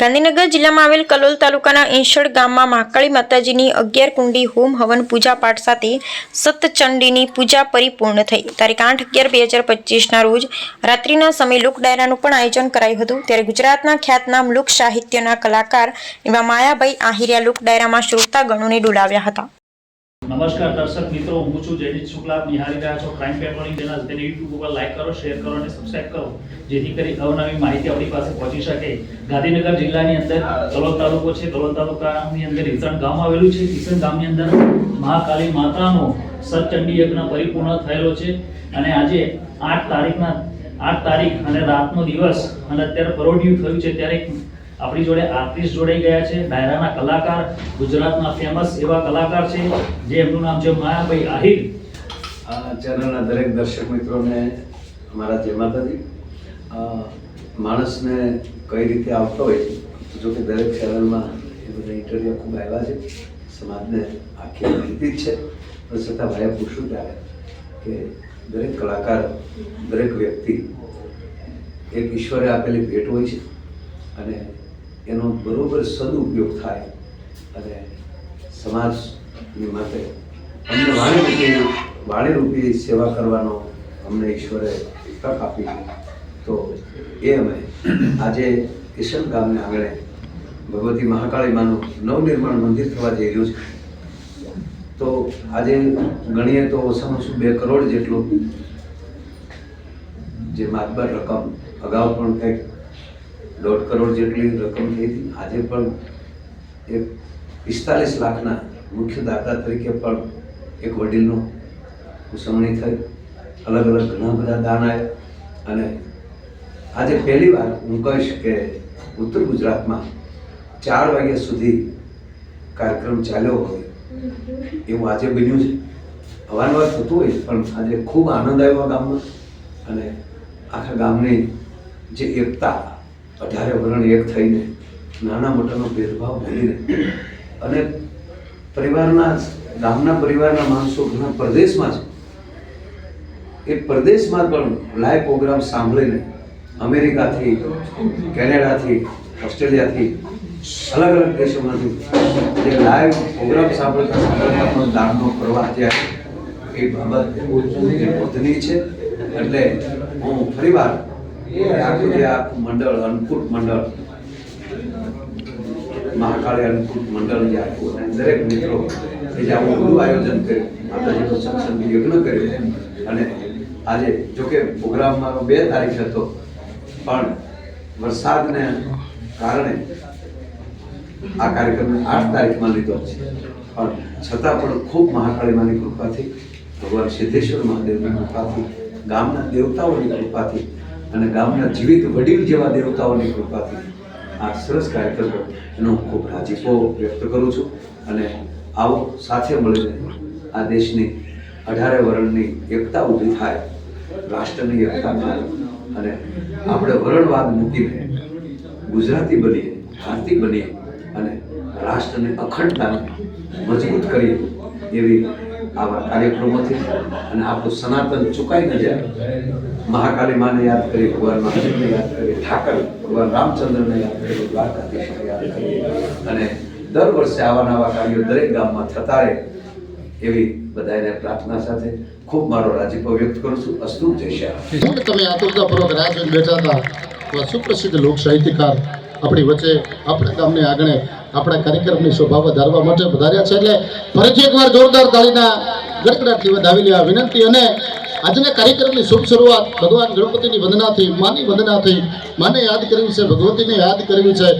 ગાંધીનગર જિલ્લામાં આવેલ કલોલ તાલુકાના ઇંશળ ગામમાં મહાકાળી માતાજીની અગિયાર કુંડી હોમ હવન પૂજા પાઠ સાથે સતચંડીની પૂજા પરિપૂર્ણ થઈ. તારીખ આઠ અગિયાર બે હજાર પચીસના રોજ રાત્રિના સમયે લોક ડાયરાનું પણ આયોજન કરાયું હતું. ત્યારે ગુજરાતના ખ્યાતનામ લોક સાહિત્યના કલાકાર એવા માયાભાઈ આહિરિયા લોક ડાયરામાં શ્રોતાગણોને ડોલાવ્યા હતા. નમસ્કાર દર્શક મિત્રો, હું છું જયદીપ શુક્લા. નિહાળી રહ્યા છો ક્રાઇમ પેપરની ચેનલ તેને યુટ્યુબ ઉપર લાઈક કરો શેર કરો અને સબસ્ક્રાઇબ કરો, જેથી કરી અવનવી માહિતી આપણી પાસે પહોંચી શકે. ગાંધીનગર જિલ્લાની અંદર કલોલ તાલુકો છે. કલોલ તાલુકાની અંદર ઈસણ ગામ આવેલું છે. ઈસણ ગામની અંદર મહાકાલી માતાનો સતચંડી યજ્ઞ પરિપૂર્ણ થયેલો છે અને આજે આઠ તારીખના આઠ તારીખ અને રાતનો દિવસ અને અત્યારે પરોઢિયું થયું છે. ત્યારે આપણી જોડે આર્ટિસ્ટ જોડાઈ ગયા છે, ડાયરાના કલાકાર, ગુજરાતના ફેમસ એવા કલાકાર છે, જે એમનું નામ છે માયાભાઈ આહિર. ચેનલના દરેક દર્શક મિત્રોને અમારા જય માતાજી. માણસને કઈ રીતે આવતો હોય છે જો કે દરેક ચેનલમાં એ બધા ઇન્ટરવ્યૂ ખૂબ આવ્યા છે, સમાજને આખી માહિતી જ છે. પણ છતાં ભાઈએ પૂછ્યું ત્યારે કે દરેક કલાકાર, દરેક વ્યક્તિ એક ઈશ્વરે આપેલી ભેટ હોય છે અને એનો બરોબર સદુપયોગ થાય અને સમાજની માટે અમને વાણીરૂપી વાણીરૂપી સેવા કરવાનો અમને ઈશ્વરે તક આપી તો એ અમે આજે કિશન ગામને આંગણે ભગવતી મહાકાળી માનું નવનિર્માણ મંદિર થવા જઈ રહ્યું છે. તો આજે ગણીએ તો ઓછામાં ઓછું બે કરોડ જેટલું જે માતબર રકમ અગાઉ પણ કંઈક દોઢ કરોડ જેટલી રકમ થઈ હતી. આજે પણ એક પિસ્તાલીસ લાખના મુખ્ય દાતા તરીકે પણ એક વડીલનો ઉજવણી થઈ. અલગ અલગ ઘણા બધા દાન આવ્યા અને આજે પહેલી વાર હું કહીશ કે ઉત્તર ગુજરાતમાં ચાર વાગ્યા સુધી કાર્યક્રમ ચાલ્યો હોય એવું આજે બન્યું છે. અવારનવાર થતું હોય પણ આજે ખૂબ આનંદ આવ્યો ગામમાં. અને આખા ગામની જે એકતા અઢારે વર્ણ એક થઈને નાના મોટાનો ભેદભાવ ભૂલીને અને પરિવારના, ગામના પરિવારના માણસો ઘણા પ્રદેશમાં છે. એ પ્રદેશમાં પણ લાઈવ પ્રોગ્રામ સાંભળીને અમેરિકાથી, કેનેડાથી, ઓસ્ટ્રેલિયાથી અલગ અલગ દેશોમાંથી જે લાઈવ પ્રોગ્રામ સાંભળતા સાંભળતા દાનનો પ્રવાહ ત્યાં એ બાબત પોતની છે. એટલે હું ફરીવાર આખું જે આખું મંડળ અન્નકૂટ મંડળ મહાકાળી અન્નકૂટ મંડળ જે આખું અને દરેક મિત્રો કે જે આવું બધું આયોજન કર્યું માતાજીનો સત્સંગ યજ્ઞ કર્યો. અને આજે જોકે પ્રોગ્રામ મારો બે તારીખ હતો પણ વરસાદને કારણે આ કાર્યક્રમને આઠ તારીખમાં લીધો છે. પણ છતાં પણ ખૂબ મહાકાળી માની કૃપાથી ભગવાન સિદ્ધેશ્વર મહાદેવની કૃપાથી ગામના દેવતાઓની કૃપાથી અને ગામના જીવિત વડીલ જેવા દેવતાઓની કૃપાથી આ સરસ કાર્યક્રમ એનો હું ખૂબ રાજીપો વ્યક્ત કરું છું અને આવો સાથે મળીને આ દેશની અઢારે વર્ણની એકતા ઊભી થાય, રાષ્ટ્રની એકતા થાય અને આપણે વરણવાદ મૂકીને ગુજરાતી બનીએ ભારતી બનીએ અને રાષ્ટ્રને અખંડતા મજબૂત કરીએ એવી આવા કાર્યક્રમોથી અને આપણું સનાતન ચુકાઈ ન જાય મહાકાળી માને યાદ કરી, ભગવાન મહાદેવને યાદ કરી, ઠાકર, ભગવાન રામચંદ્રને યાદ કરી, દ્વારકાધીશને યાદ કરી. અને દર વર્ષે આવા નવા કાર્યો દરેક ગામમાં થતા રહે એવી બધાને પ્રાર્થના સાથે ખૂબ મારો રાજીપો વ્યક્ત કરું છું. અસ્તુ જય તમે આતુરતાપૂર્વક રાહ બેઠા હતા સુપ્રસિદ્ધ લોક સાહિત્યકાર આપણી વચ્ચે આપણા ગામને આંગણે આપણા કાર્યક્રમની શોભા વધારવા માટે વધાર્યા છે એટલે ફરીથી એકવાર જોરદાર તાળીના ગડગડાટથી વધાવી લેવા વિનંતી અને આજના કાર્યક્રમની શુભ શરૂઆત ભગવાન ગણપતિની વંદનાથી, માની વંદનાથી, માને યાદ કરવી છે, ભગવતીને યાદ કરવી છે.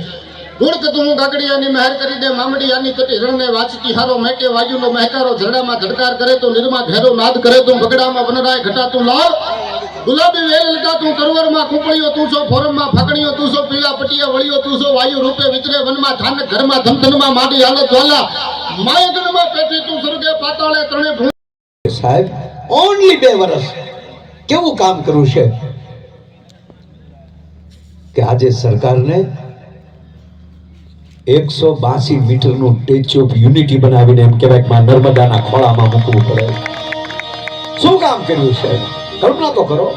ગુણ કતું કાકડિયાની મહેર કરી દે મામડિયાની કટી રણને વાંચતી હારો મેકે વાયુનો મહેકારો ઝરડામાં ધડકાર કરે તો નિર્મા ઘેરો નાદ કરે તો બગડામાં વનરાય ઘટાતું લાવ ગુલાબી વેલ લગાતું કરવરમાં કુંપળીઓ તું છો ફોરમમાં ફકણીઓ તું છો પીળા પટિયા વળીઓ, તું છો વાયુ રૂપે વિતરે, વનમાં થાન ઘરમાં ધમધનમાં માટી હાલત જ્વાલા માયગનમાં પેઠી તું સ્વર્ગે પાતાળે ત્રણે સાહેબ ઓનલી બે વર્ષ કેવું કામ કર્યું છે? કે આજે સરકારને એકસો બાસી મીટરનું સ્ટેચ્યુ ઓફ યુનિટી બનાવીને એમ કહેવાય કે નર્મદાના ખોળામાં મૂકવું પડે. શું કામ કર્યું છે? કલ્પના તો કરો.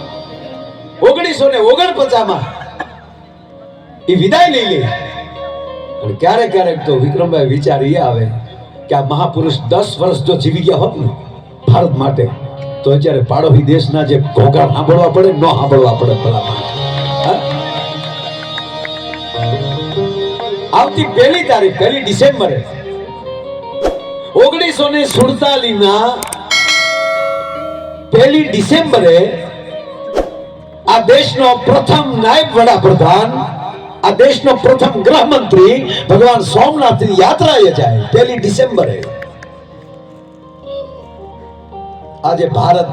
ઓગણીસો ને ઓગણપચાસમાં એ વિદાય લઈ લે. પણ ક્યારેક ક્યારેક તો વિક્રમભાઈ વિચાર એ આવે કે આ મહાપુરુષ દસ વર્ષ જો જીવી ગયા હોત ને ભારત માટે, તો અત્યારે પાડોશી દેશના જે ઘોઘા સાંભળવા પડે, ન સાંભળવા પડે ભલા આવતી પહેલી તારીખ, પહેલી ડિસેમ્બરે ઓગણીસો ને સુડતાલીસ ના પહેલી ડિસેમ્બરે આ દેશનો પ્રથમ નાયબ વડાપ્રધાન, આ દેશનો પ્રથમ ગૃહમંત્રી ભગવાન સોમનાથની યાત્રાએ જાય, પહેલી ડિસેમ્બરે. આજે ભારત